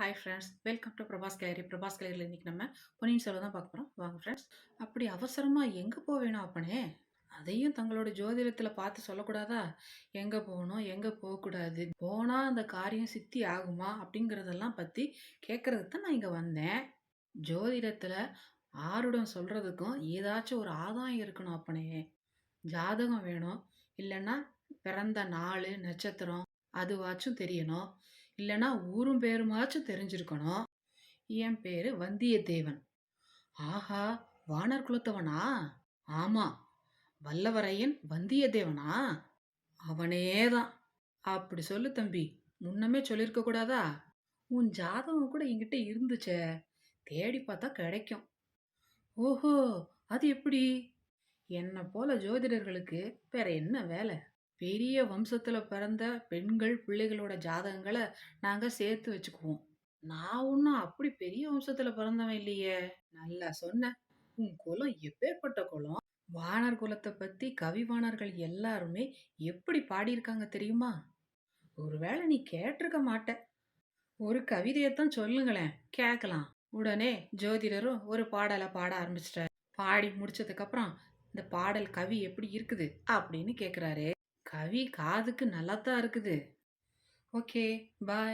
Hi friends welcome to Prabhas gallery Prabhas கேலரியில் இன்றைக்கி நம்ம பொன்னியின் செல்வம் தான் பார்க்க போகிறோம் வாங்க ஃப்ரெண்ட்ஸ் அப்படி அவசரமாக எங்கே போக வேணும் அப்பனே? அதையும் தங்களோட ஜோதிடத்தில் பார்த்து சொல்லக்கூடாதா? எங்கே போகணும் எங்கே போகக்கூடாது? போனால் அந்த காரியம் சித்தி ஆகுமா? அப்படிங்கிறதெல்லாம் பற்றி கேட்குறதுக்கு தான் நான் இங்கே வந்தேன். ஜோதிடத்தில் ஆருடம் சொல்கிறதுக்கும் ஏதாச்சும் ஒரு ஆதாயம் இருக்கணும் அப்பனே. ஜாதகம் வேணும். இல்லைன்னா பிறந்த நாள் நட்சத்திரம் அதுவாச்சும் தெரியணும். இல்லைன்னா ஊரும் பேருமாச்சும் தெரிஞ்சிருக்கணும். என் பேரு வந்தியத்தேவன். ஆஹா வானர் குலத்தவனா? ஆமா வல்லவரையன் வந்தியத்தேவனா? அவனே தான் அப்படி சொல்லு தம்பி முன்னமே சொல்லியிருக்க கூடாதா? உன் ஜாதகம் கூட என்கிட்ட இருந்துச்சே தேடி பார்த்தா கிடைக்கும். ஓஹோ அது எப்படி? என்னை போல ஜோதிடர்களுக்கு வேற என்ன வேலை? பெரிய வம்சத்துல பிறந்த பெண்கள் பிள்ளைகளோட ஜாதகங்களை நாங்க சேர்த்து வச்சுக்குவோம். நான் ஒன்றும் அப்படி பெரிய வம்சத்துல பிறந்தவன் இல்லையே. நல்லா சொன்ன. உன் குலம் எப்பேற்பட்ட குலம்? வானர் குலத்தை பத்தி கவிவாணர்கள் எல்லாருமே எப்படி பாடியிருக்காங்க தெரியுமா? ஒருவேளை நீ கேட்டிருக்க மாட்ட. ஒரு கவிதையத்தான் சொல்லுங்களேன். கேட்கலாம். உடனே ஜோதிடரும் ஒரு பாடலை பாட ஆரம்பிச்சிட்டார். பாடி முடிச்சதுக்கப்புறம் இந்த பாடல் கவி எப்படி இருக்குது அப்படின்னு கேட்குறாரு கவி காதுக்கு நல்லா தான் இருக்குது. Okay bye.